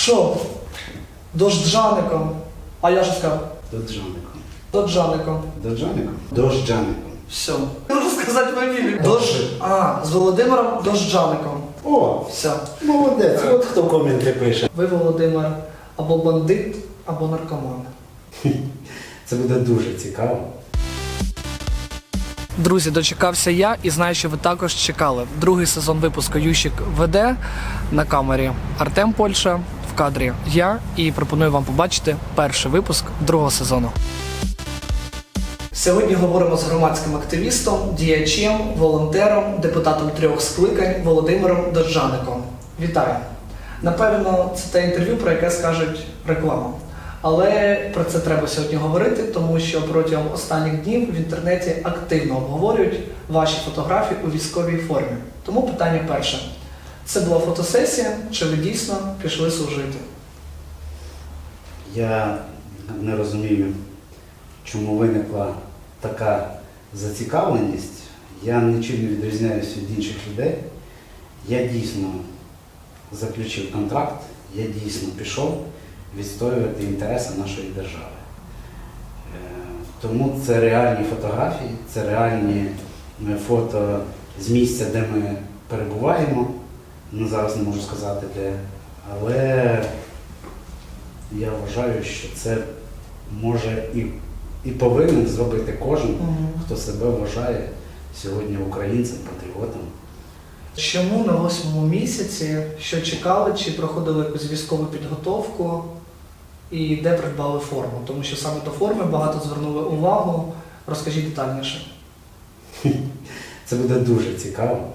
Що? Дожджаником. А я ж сказав, Доджаником. доджаником. Доджаником? Дожджаником. Все. Можу сказати фамілію. Дож... А, з Володимиром Дожджаником. О, Все. молодець, от хто коменти пише. Ви, Володимир, або бандит, або наркоман. Це буде дуже цікаво. Друзі, дочекався я і знаю, що ви також чекали. Другий сезон випуску Ющик веде на камері Артем Польша в кадрі. Я і пропоную вам побачити перший випуск другого сезону. Сьогодні говоримо з громадським активістом, діячем, волонтером, депутатом трьох скликань Володимиром Доржаником. Вітаю! Напевно, це те інтерв'ю, про яке скажуть реклама. Але про це треба сьогодні говорити, тому що протягом останніх днів в інтернеті активно обговорюють ваші фотографії у військовій формі. Тому питання перше: це була фотосесія, чи ви дійсно пішли служити? Я не розумію, чому виникла така зацікавленість. Я нічим не відрізняюся від інших людей. Я дійсно заключив контракт, я дійсно пішов відстоювати інтереси нашої держави. Е, Тому це реальні фотографії, це реальні е, фото з місця, де ми перебуваємо. Ну, зараз не можу сказати де. Але я вважаю, що це може і, і повинен зробити кожен, хто себе вважає сьогодні українцем, патріотом. Чому на восьмому місяці що чекали, чи проходили якусь військову підготовку і де придбали форму? Тому що саме до форми багато звернули увагу. Розкажіть детальніше. Це буде дуже цікаво.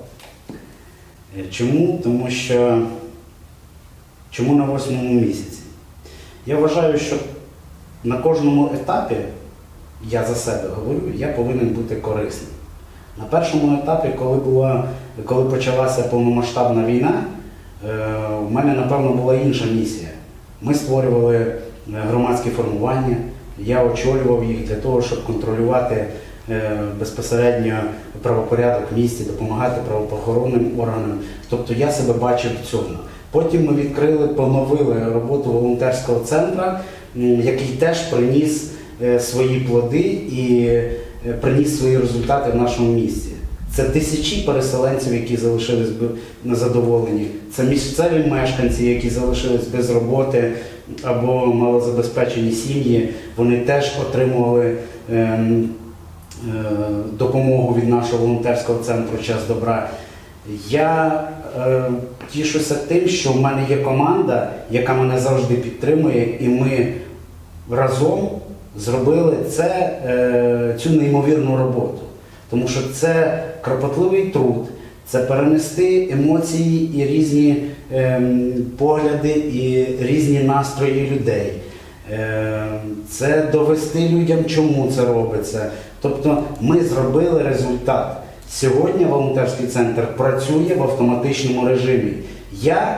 Е, Чому? Тому що чому на восьмому місяці? Я вважаю, що на кожному етапі, я за себе говорю, я повинен бути корисним. На першому етапі, коли, була, коли почалася повномасштабна війна, е, у мене, напевно, була інша місія. Ми створювали е, громадські формування, я очолював їх для того, щоб контролювати е, безпосередньо правопорядок в місті, допомагати правоохоронним органам. Тобто я себе бачив в цьому. Потім ми відкрили, поновили роботу волонтерського центру, який теж приніс е, свої плоди і е, приніс свої результати в нашому місті. Це тисячі переселенців, які залишились незадоволені. Це місцеві мешканці, які залишились без роботи або малозабезпечені сім'ї. Вони теж отримували ем, е, допомогу від нашого волонтерського центру Час добра. Я е, тішуся тим, що в мене є команда, яка мене завжди підтримує, і ми разом зробили це, е, цю неймовірну роботу. Тому що це кропотливий труд, це перенести емоції і різні ем, погляди, і різні настрої людей. Ем, Це довести людям, чому це робиться. Тобто ми зробили результат. Сьогодні волонтерський центр працює в автоматичному режимі. Я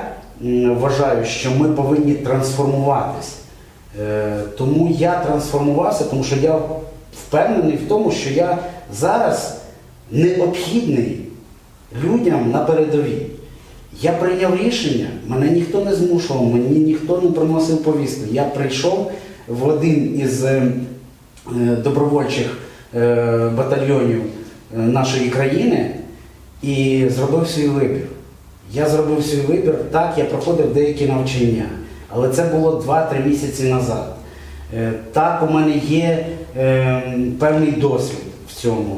вважаю, що ми повинні трансформуватись. Е, Тому я трансформувався, тому що я впевнений в тому, що я зараз необхідний людям на передовій. Я прийняв рішення, мене ніхто не змушував, мені ніхто не приносив повістки. Я прийшов в один із е, е, добровольчих е, батальйонів нашої країни і зробив свій вибір. Я зробив свій вибір, так, я проходив деякі навчання, але це було 2-3 місяці назад. Так, у мене є певний досвід в цьому.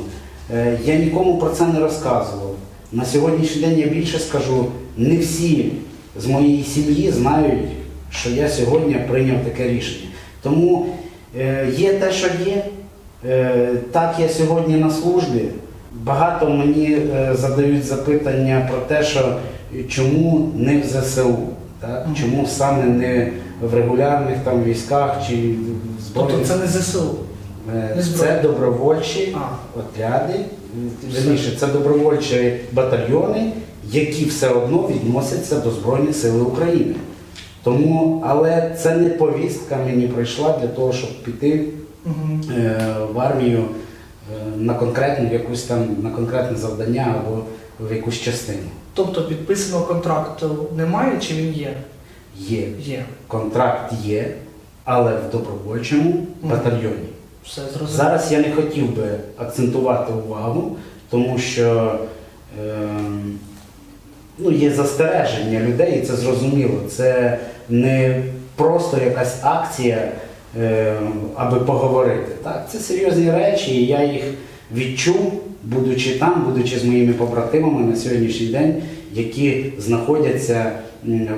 Я нікому про це не розказував. На сьогоднішній день я більше скажу, не всі з моєї сім'ї знають, що я сьогодні прийняв таке рішення. Тому е, є те, що є. Е, Так, я сьогодні на службі. Багато мені е, задають запитання про те, що чому не в ЗСУ, так? Чому саме не в регулярних там військах чи в збройних. Тобто це не ЗСУ. Це добровольчі отряди, верніше, це добровольчі батальйони, які все одно відносяться до Збройних сил України. Тому, але це не повістка мені прийшла для того, щоб піти е, в армію е, на конкретну якусь там на конкретне завдання або в якусь частину. Тобто підписаного контракту немає чи він є? Є. Є. Контракт є, але в добровольчому батальйоні. Все зрозуміло. Зараз я не хотів би акцентувати увагу, тому що е, ну, є застереження людей, і це зрозуміло. Це не просто якась акція, е, аби поговорити. Так, це серйозні речі, і я їх відчув, будучи там, будучи з моїми побратимами на сьогоднішній день, які знаходяться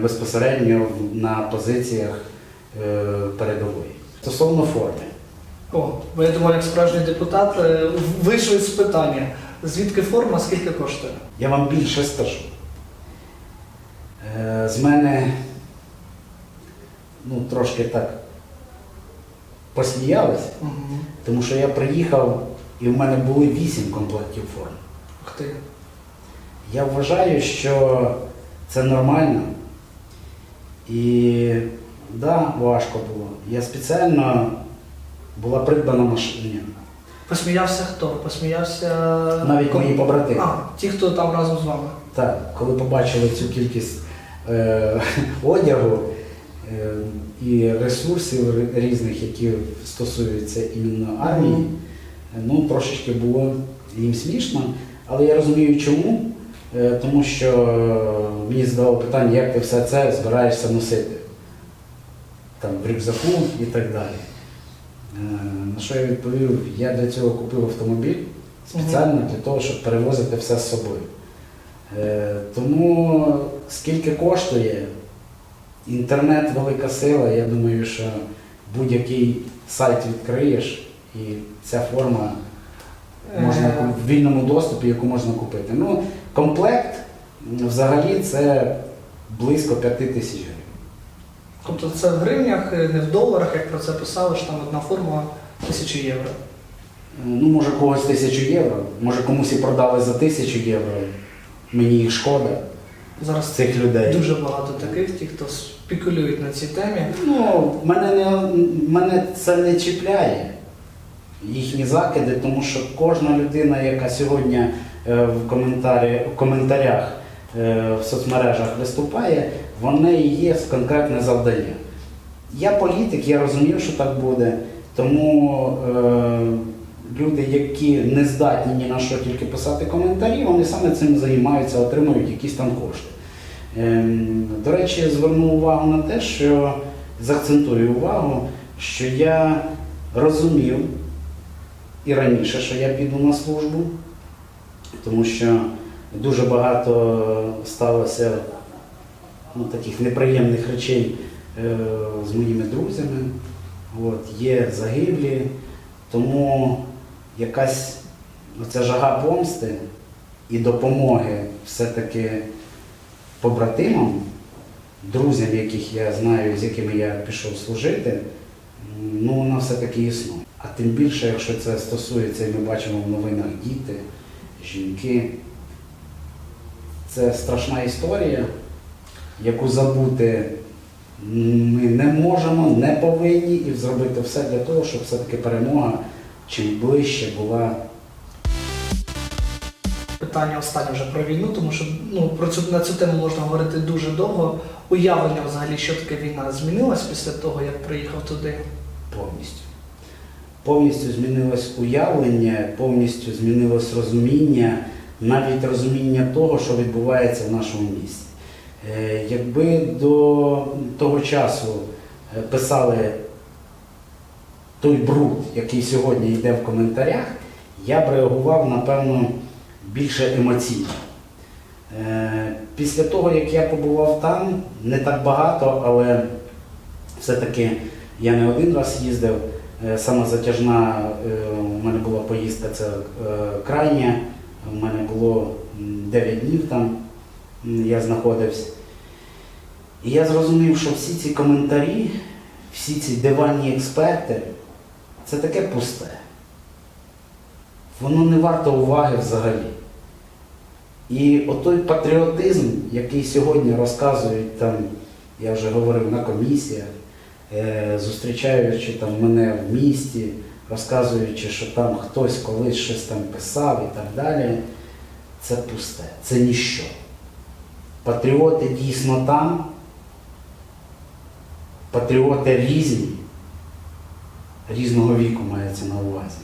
безпосередньо на позиціях е, передової. Стосовно форми. О, бо я думаю, як справжній депутат е, вийшов з питання. Звідки форма, скільки коштує? Я вам більше скажу. Е, З мене ну, трошки так посміялися, Угу. тому що я приїхав і в мене були вісім комплектів форм. Ух ти. Я вважаю, що це нормально. І да, важко було. Я спеціально була придбана машина. Посміявся хто? Посміявся. Навіть мої побратими. А, ті, хто там разом з вами. Так, коли побачили цю кількість е, одягу е, і ресурсів різних, які стосуються іменно армії, Мгм. ну трошечки було їм смішно, але я розумію чому. Е, тому що е, мені задавали питання, як ти все це збираєшся носити там, в рюкзаку і так далі. Е, на що я відповів, я для цього купив автомобіль спеціально для того, щоб перевозити все з собою. Е, Тому скільки коштує, інтернет велика сила, я думаю, що будь-який сайт відкриєш і ця форма можна Е, в вільному доступі, яку можна купити. Ну, комплект взагалі це близько 5 тисяч гривень. Тобто це в гривнях, е, не в доларах, як про це писали, що там одна форма тисячі євро. Ну, може когось тисячу євро, може комусь і продали за тисячу євро. Мені їх шкода, Зараз цих людей. дуже багато таких, ті, хто спекулюють на цій темі. Ну, мене, не, мене це не чіпляє, їхні закиди, тому що кожна людина, яка сьогодні е, в, коментарі, в коментарях е, в соцмережах виступає, в неї є конкретне завдання. Я політик, я розумів, що так буде, тому е, люди, які не здатні ні на що тільки писати коментарі, вони саме цим займаються, отримують якісь там кошти. Ем, До речі, зверну увагу на те, що заакцентую увагу, що я розумів і раніше, що я піду на службу, тому що дуже багато сталося ну, таких неприємних речей е, з моїми друзями. От, є загиблі, тому якась оця жага помсти і допомоги все-таки побратимам, друзям, яких я знаю, з якими я пішов служити, ну вона все-таки існує. А тим більше, якщо це стосується, і ми бачимо в новинах діти, жінки, це страшна історія, яку забути ми не можемо, не повинні і зробити все для того, щоб все-таки перемога чим ближче була Питання останнє вже про війну, тому що ну, про цю, на цю тему можна говорити дуже довго. Уявлення взагалі, що таке війна, змінилось після того, як приїхав туди. повністю. Повністю змінилось уявлення, повністю змінилось розуміння, навіть розуміння того, що відбувається в нашому місті. Е, Якби до того часу е, писали той бруд, який сьогодні йде в коментарях, я б реагував, напевно, більше емоційно. Е, Після того, як я побував там, не так багато, але все-таки я не один раз їздив. Е, Сама затяжна у мене була поїздка, це крайня. У мене було 9 днів там, я знаходився. І я зрозумів, що всі ці коментарі, всі ці диванні експерти, це таке пусте. Воно не варто уваги взагалі. І отой патріотизм, який сьогодні розказують там, я вже говорив на комісіях, е, зустрічаючи там мене в місті, розказуючи, що там хтось колись щось там писав і так далі, це пусте, це ніщо. Патріоти дійсно там, патріоти різні, різного віку мається на увазі.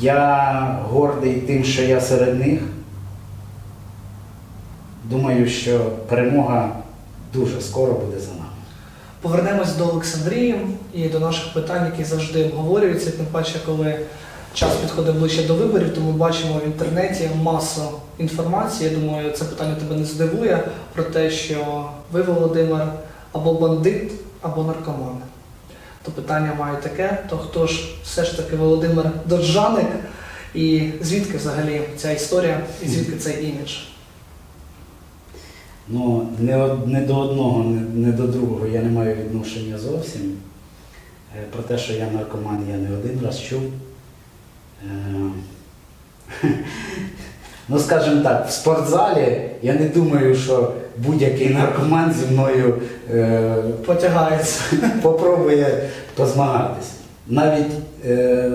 Я гордий тим, що я серед них. Думаю, що перемога дуже скоро буде за нами. Повернемось до Олександрії і до наших питань, які завжди обговорюються, тим паче, коли час підходить ближче до виборів, тому бачимо в інтернеті масу інформації. Я думаю, це питання тебе не здивує про те, що ви, Володимир, або бандит, або наркоман. То питання має таке: то хто ж все ж таки Володимир Доджаник, і звідки взагалі ця історія, і звідки цей імідж? Ну, не, не до одного, не, не до другого я не маю відношення зовсім. Е, Про те, що я наркоман, я не один раз чув. Е, Ну, скажімо так, в спортзалі я не думаю, що будь-який наркоман зі мною е, Потягається. попробує позмагатися. Навіть, е,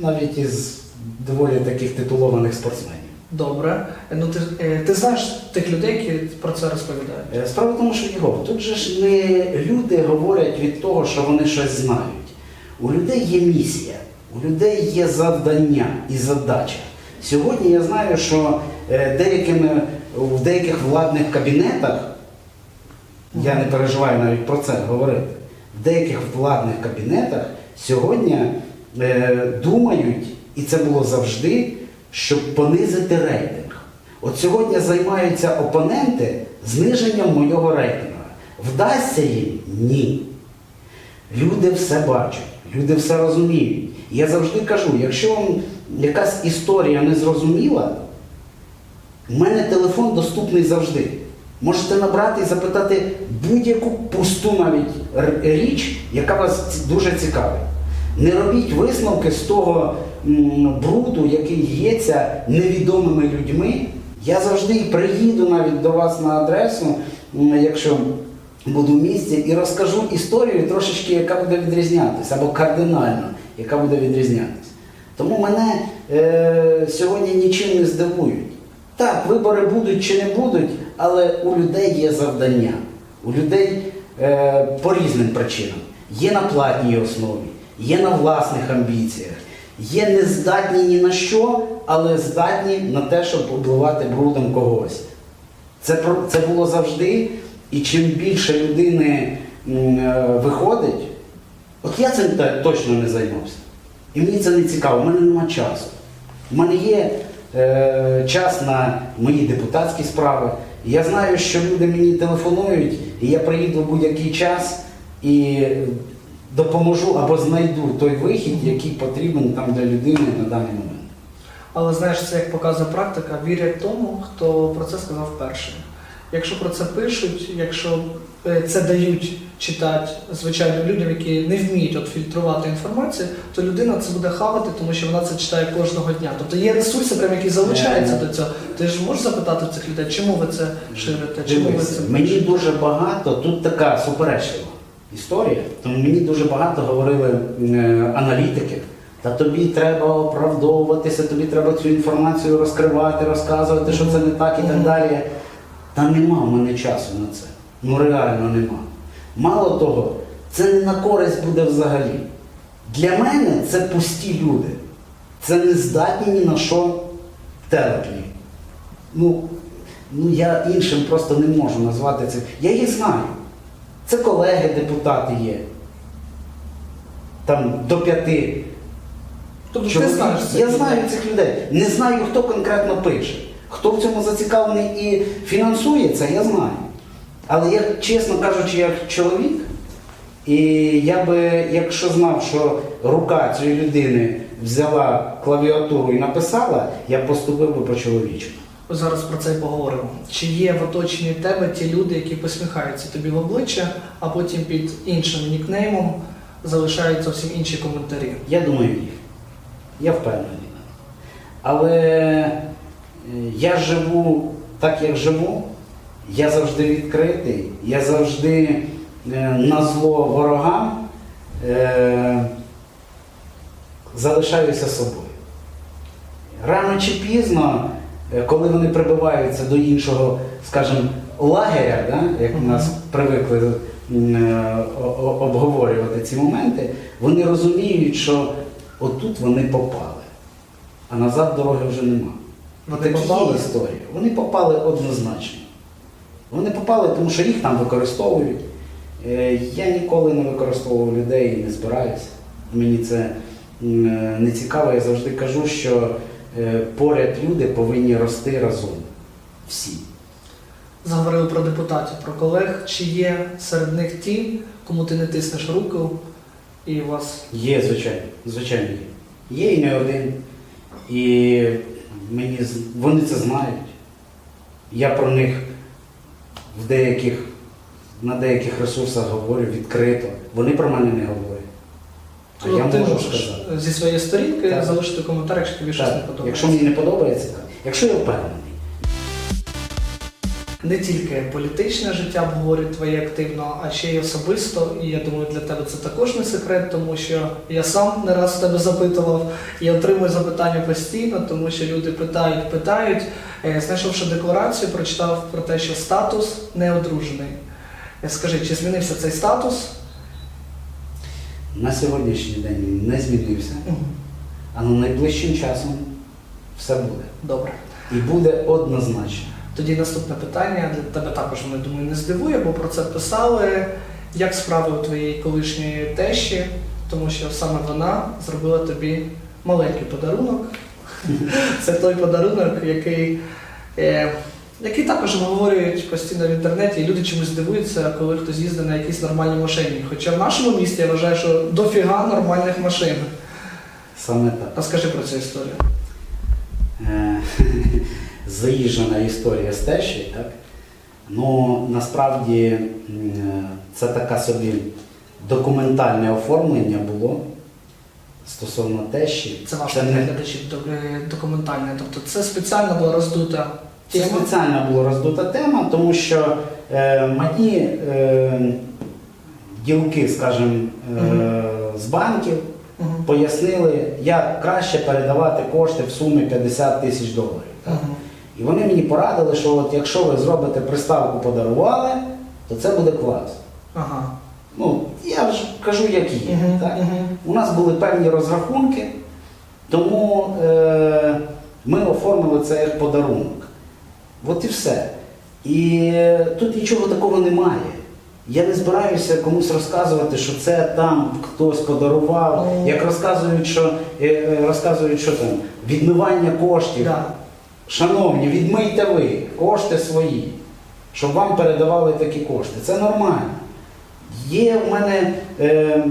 навіть із доволі таких титулованих спортсменів. Добре. Ну ти, е, ти знаєш тих людей, які про це розповідають. Е, Справа в тому, що його тут же ж не люди говорять від того, що вони щось знають. У людей є місія, у людей є завдання і задача. Сьогодні я знаю, що е, деякими, в деяких владних кабінетах, я не переживаю навіть про це говорити, в деяких владних кабінетах сьогодні е, думають, і це було завжди, щоб понизити рейтинг. От сьогодні займаються опоненти зниженням моєго рейтингу. Вдасться їм? Ні. Люди все бачать, люди все розуміють. Я завжди кажу, якщо вам якась історія не зрозуміла, у мене телефон доступний завжди. Можете набрати і запитати будь-яку пусту навіть річ, яка вас дуже цікавить. Не робіть висновки з того бруду, який ється невідомими людьми. Я завжди приїду навіть до вас на адресу, якщо буду в місті, і розкажу історію трошечки, яка буде відрізнятися, або кардинально, яка буде відрізнятися. Тому мене е, сьогодні нічим не здивують. Так, вибори будуть чи не будуть, але у людей є завдання. У людей е, по різним причинам. Є на платній основі, є на власних амбіціях, є не здатні ні на що, але здатні на те, щоб обливати брудом когось. Це, це було завжди, і чим більше людини е, виходить, от я цим точно не займався. І мені це не цікаво, у мене нема часу. У мене є е, час на мої депутатські справи. Я знаю, що люди мені телефонують, і я приїду в будь-який час і допоможу або знайду той вихід, який потрібен там для людини на даний момент. Але знаєш, це як показує практика, вірять тому, хто про це сказав перший. Якщо про це пишуть, якщо е, це дають читати звичайним людям, які не вміють от фільтрувати інформацію, то людина це буде хавати, тому що вона це читає кожного дня. Тобто є ресурси, прям, які залучаються Е. до цього. Ти ж можеш запитати цих людей, чому ви це ширите? Чому ви це мені пишете? дуже багато, тут така суперечлива історія, тому мені дуже багато говорили е, аналітики. Та тобі треба оправдовуватися, тобі треба цю інформацію розкривати, розказувати, що це не так і так далі. Та нема в мене часу на це. Ну реально нема. Мало того, це не на користь буде взагалі. Для мене це пусті люди. Це не здатні ні на що телепні. Ну, ну я іншим просто не можу назвати це. Я їх знаю. Це колеги, депутати є. Там до п'яти. Тобто ти знаєш. Я знаю цих людей. Не знаю, хто конкретно пише. Хто в цьому зацікавлений і фінансує це, я знаю. Але я, чесно кажучи, як чоловік, і я би, якщо знав, що рука цієї людини взяла клавіатуру і написала, я б поступив би по-чоловічому. Зараз про це і поговоримо. Чи є в оточенні тебе ті люди, які посміхаються тобі в обличчя, а потім під іншим нікнеймом залишають зовсім інші коментарі? Я думаю, ні. Я впевнений. Але я живу так, як живу. Я завжди відкритий, я завжди е, на зло ворогам е, залишаюся собою. Рано чи пізно, е, коли вони прибиваються до іншого, скажімо, лагеря, да, як Мгм. нас привикли обговорювати ці моменти, вони розуміють, що отут вони попали, а назад дороги вже нема. Вони Такі попали? історії. Вони попали однозначно. Вони попали, тому що їх там використовують. Е, Я ніколи не використовував людей і не збираюся. Мені це е, не цікаво. Я завжди кажу, що е, поряд люди повинні рости разом. Всі. Заговорили про депутатів, про колег. Чи є серед них ті, кому ти не тиснеш руку і вас Є, звичайно, звичайно є. Є і не один. І мені, вони це знають. Я про них в деяких, на деяких ресурсах говорю відкрито. Вони про мене не говорять. А Ну, я ти можу можеш сказати. зі своєї сторінки Так. залишити коментар, якщо тобі щось не подобається. якщо мені не подобається, так. Якщо я впевнений. Не тільки політичне життя обговорюють твоє активно, а ще й особисто. І я думаю, для тебе це також не секрет, тому що я сам не раз тебе запитував і отримую запитання постійно, тому що люди питають, питають. Е, Знайшовши декларацію, прочитав про те, що статус неодружений. Е, Скажи, чи змінився цей статус? На сьогоднішній день він не змінився, а на найближчим часом все буде. Добре. І буде однозначно. Тоді наступне питання для тебе також, мене думаю, не здивує, бо про це писали. Як справи у твоєї колишньої тещі, тому що саме вона зробила тобі маленький подарунок. Це той подарунок, який, е, який також обговорюють постійно в інтернеті, і люди чомусь дивуються, коли хтось їздить на якійсь нормальній машині. Хоча в нашому місті я вважаю, що дофіга нормальних машин. Саме так. Розкажи про цю історію. Е, заїжджена історія з тещі, так? Ну, насправді е, це така собі документальне оформлення було стосовно тещі. Це ваше не глядачі документальне. Тобто це спеціально була роздута це тема. спеціально була роздута тема, тому що е, мені е, ділки, скажімо, е, з банків Мгм. пояснили, як краще передавати кошти в сумі 50 тисяч доларів. так? Мгм. І вони мені порадили, що от якщо ви зробите приставку подарували, то це буде клас. Ага. Ну, я ж кажу, як є. Мгм, Так? мгм. У нас були певні розрахунки, тому е, ми оформили це як подарунок. От і все. І е, тут нічого такого немає. Я не збираюся комусь розказувати, що це там хтось подарував, Ну. як розказують, що, е, е, розказують, що там відмивання коштів. Да. Шановні, відмийте ви кошти свої, щоб вам передавали такі кошти. Це нормально. Є в мене е,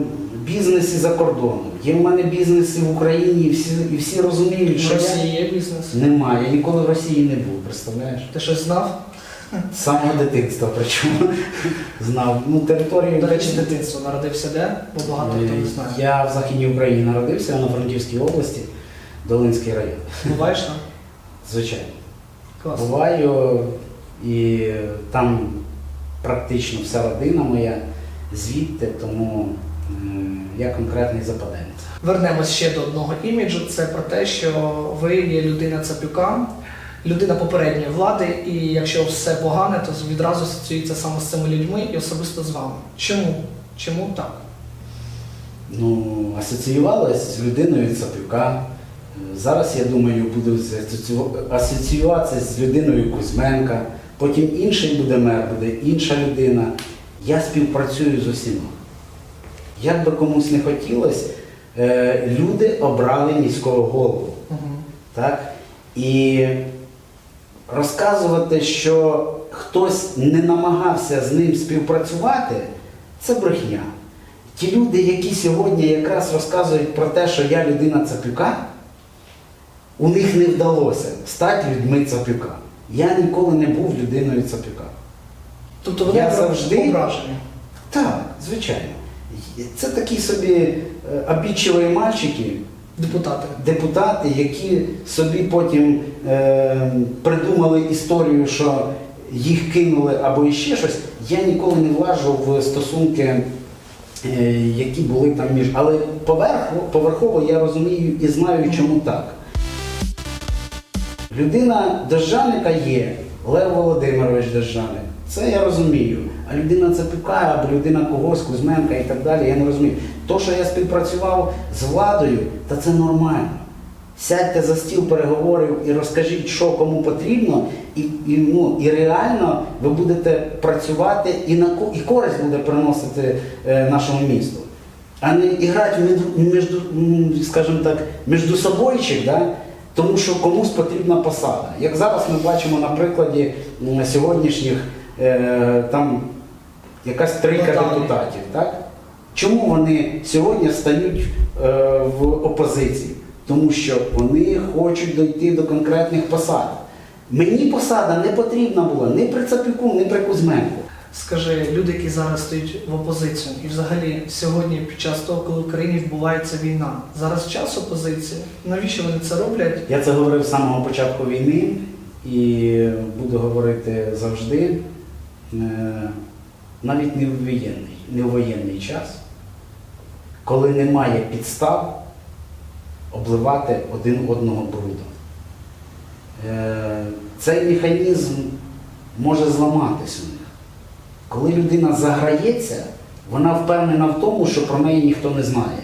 бізнеси за кордоном, є в мене бізнеси в Україні, і всі, і всі розуміють, В Росії є бізнес. немає. Я ніколи в Росії не був, представляєш? Ти щось знав? З самого дитинства причому знав. Ну, територію. До речі, дитинство народився де? Бо багато хто не знає. Е, Я в Західній Україні народився на Франківській області, Долинський район. Буваєш там? Звичайно. Класно. Буваю, і там практично вся родина моя звідти, тому я конкретний западенець. Вернемось ще до одного іміджу. Це про те, що ви є людина цапюка, людина попередньої влади, і якщо все погане, то відразу асоціюється саме з цими людьми і особисто з вами. Чому? Чому так? Ну, асоціювалася з людиною Цапюка. Зараз, я думаю, буду асоціюватися з людиною Кузьменка. Потім інший буде мер, буде інша людина. Я співпрацюю з усіма. Як би комусь не хотілося, е, люди обрали міського голову. Так? І розказувати, що хтось не намагався з ним співпрацювати, це брехня. Ті люди, які сьогодні якраз розказують про те, що я людина Цапюка, у них не вдалося стати людьми Цапюка. Я ніколи не був людиною Цапюка. Тобто вони Я завжди- ображені. Так, звичайно. Це такі собі е, обідчиві мальчики, Депутати. депутати, які собі потім е, придумали історію, що їх кинули або іще щось, я ніколи не влажу в стосунки, е, які були там між. Але поверху, поверхово я розумію і знаю, чому так. Людина державника є Лев Володимирович Державник. Це я розумію. А людина Цепюка, або людина когось, Кузьменка і так далі, я не розумію. То, що я співпрацював з владою, та це нормально. Сядьте за стіл переговорів і розкажіть, що кому потрібно, і, і, ну, і реально ви будете працювати і, на, і користь буде приносити е, нашому місту. А не іграти між, між, скажімо так, між собойчик, да? Тому що комусь потрібна посада. Як зараз ми бачимо на прикладі сьогоднішніх е, там якась трійка депутатів. Так? Чому вони сьогодні стають е, в опозиції? Тому що вони хочуть дойти до конкретних посад. Мені посада не потрібна була ні при Цапюку, ні при Кузьменку. Скажи, люди, які зараз стоять в опозицію, і взагалі сьогодні, під час того, коли в Україні відбувається війна, зараз час опозиції. Навіщо вони це роблять? Я це говорив з самого початку війни і буду говорити завжди, е, навіть не в воєнний, не в воєнний час, коли немає підстав обливати один одного брудом. Е, Цей механізм може них. Коли людина заграється, вона впевнена в тому, що про неї ніхто не знає.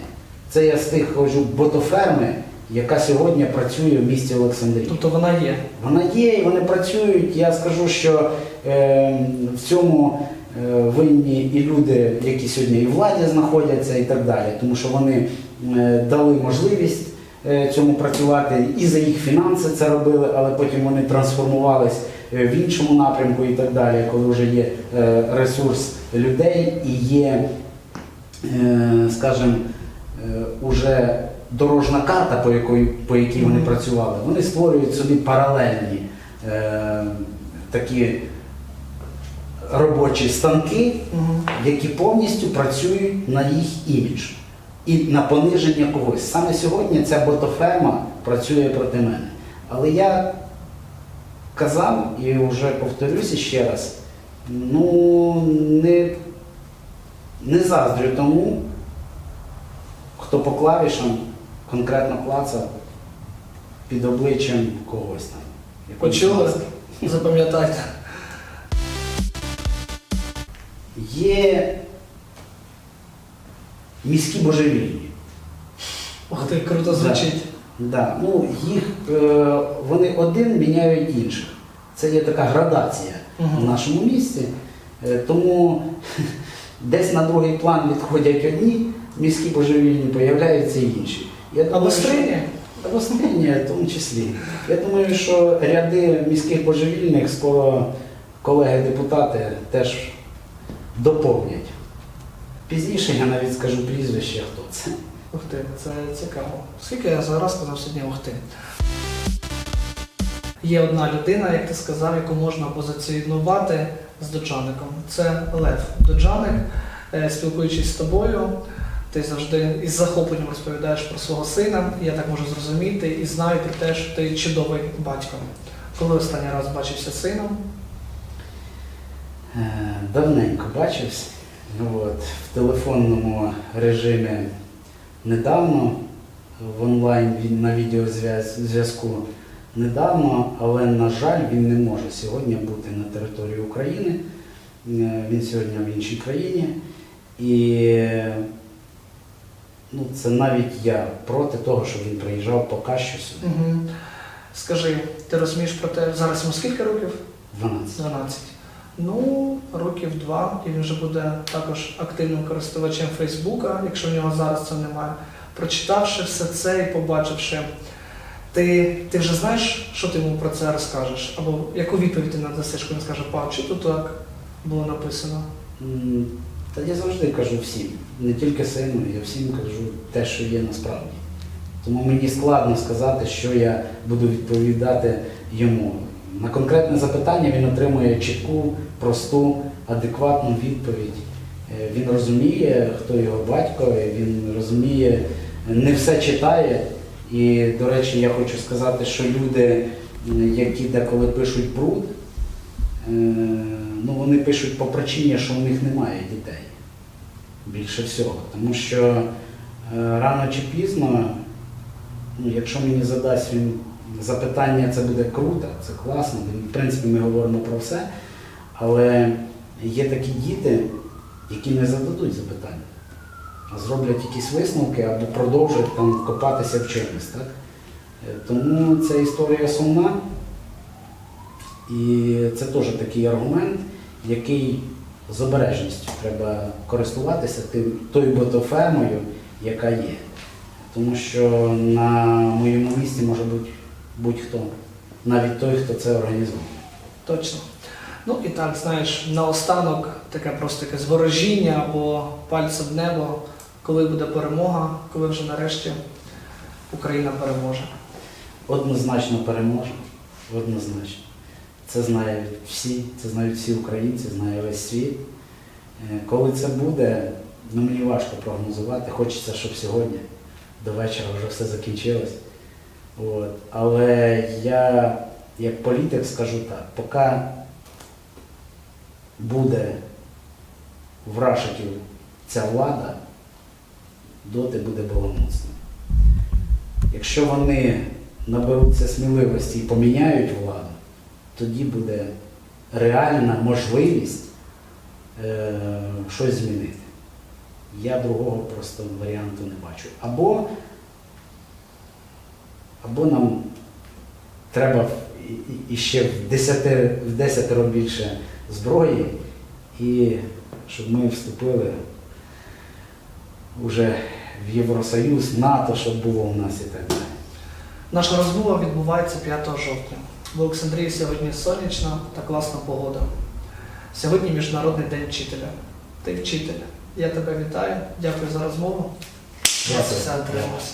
Це я з тих ходжу ботоферми, яка сьогодні працює в місті Олександрії. Тобто вона є. Вона є і вони працюють. Я скажу, що е, в цьому е, винні і люди, які сьогодні і в владі знаходяться, і так далі, тому що вони е, дали можливість е, цьому працювати і за їх фінанси це робили, але потім вони трансформувались в іншому напрямку і так далі, коли вже є е, ресурс людей і є, е, скажімо, е, уже дорожна карта, по якій, по якій вони працювали, вони створюють собі паралельні е, такі робочі станки, які повністю працюють на їх імідж і на пониження когось. Саме сьогодні ця ботоферма працює проти мене. Але я казав і вже повторюся ще раз: ну не, не заздрю тому, хто по клавішам конкретно клацав під обличчям когось там. Почули? Запам'ятайте. Є міські божевільні. Ух ти, круто звучить. Да. Ну, їх, вони один міняють інших. Це є така градація в нашому місті. Е, тому десь на другий план відходять одні міські божевільні, появляються інші. Я Або думаю, що- стрині? В тому числі. Я думаю, що ряди міських божевільних скоро колеги-депутати теж доповнять. Пізніше я навіть скажу прізвище, хто це. Ух ти, це цікаво. Скільки я зараз сказав сьогодні ух ти. Є одна людина, як ти сказав, яку можна позиціонувати з доджаником. Це Лев Доджаник. Е, Спілкуючись з тобою, ти завжди із захопленням розповідаєш про свого сина. Я так можу зрозуміти і знаю про те, що ти чудовий батько. Коли останній раз бачився сином? Е, Давненько бачився. Ну, От, в телефонному режимі недавно, в онлайн він на відеозв'язку недавно, але, на жаль, він не може сьогодні бути на території України. Е, Він сьогодні в іншій країні. І ну, це навіть я проти того, щоб він приїжджав поки що сюди. Угу. Скажи, ти розумієш про те, зараз йому скільки років? 12. 12. Ну, років два, і він вже буде також активним користувачем Фейсбука, якщо в нього зараз це немає. Прочитавши все це і побачивши, ти, ти вже знаєш, що ти йому про це розкажеш? Або яку відповідь ти надасиш, коли він скаже, па, чи тут так було написано? Та я завжди кажу всім, не тільки сину, я всім кажу те, що є насправді. Тому мені складно сказати, що я буду відповідати йому. На конкретне запитання він отримує чітку, просту, адекватну відповідь. Е, Він розуміє, хто його батько, він розуміє, не все читає. І, до речі, я хочу сказати, що люди, які деколи пишуть бруд, Е, ну, вони пишуть по причині, що у них немає дітей. Більше всього. Тому що е, рано чи пізно, ну, якщо мені задасть він запитання, це буде круто, це класно. В принципі, ми говоримо про все. Але є такі діти, які не зададуть запитання, а зроблять якісь висновки або продовжать там копатися в чомусь. Так? Е, Тому ця історія сумна. І це теж такий аргумент, який з обережністю треба користуватися тим, тою ботофермою, яка є. Тому що на моєму місці може бути будь-хто, навіть той, хто це організує. Точно. Ну і так, знаєш, наостанок таке просто таке зворожіння або пальцем в небо, коли буде перемога, коли вже нарешті Україна переможе. Однозначно переможе. Однозначно. Це знають всі, це знають всі українці, знає весь світ. Е, Коли це буде, ну мені важко прогнозувати. Хочеться, щоб сьогодні до вечора вже все закінчилось. От. Але я, як політик, скажу так, поки буде в ця влада, доти буде баламутство. Якщо вони наберуться сміливості і поміняють владу, тоді буде реальна можливість е, щось змінити. Я другого просто варіанту не бачу. Або, або нам треба в- і, і- і ще в десяти, в десятеро більше зброї, і щоб ми вступили вже в Євросоюз, НАТО, щоб було у нас і так далі. Наша розмова відбувається 5 жовтня. В Олександрії сьогодні сонячна та класна погода. Сьогодні Міжнародний день вчителя. Ти вчитель. Я тебе вітаю. Дякую за розмову. Дякую. Все отрималося.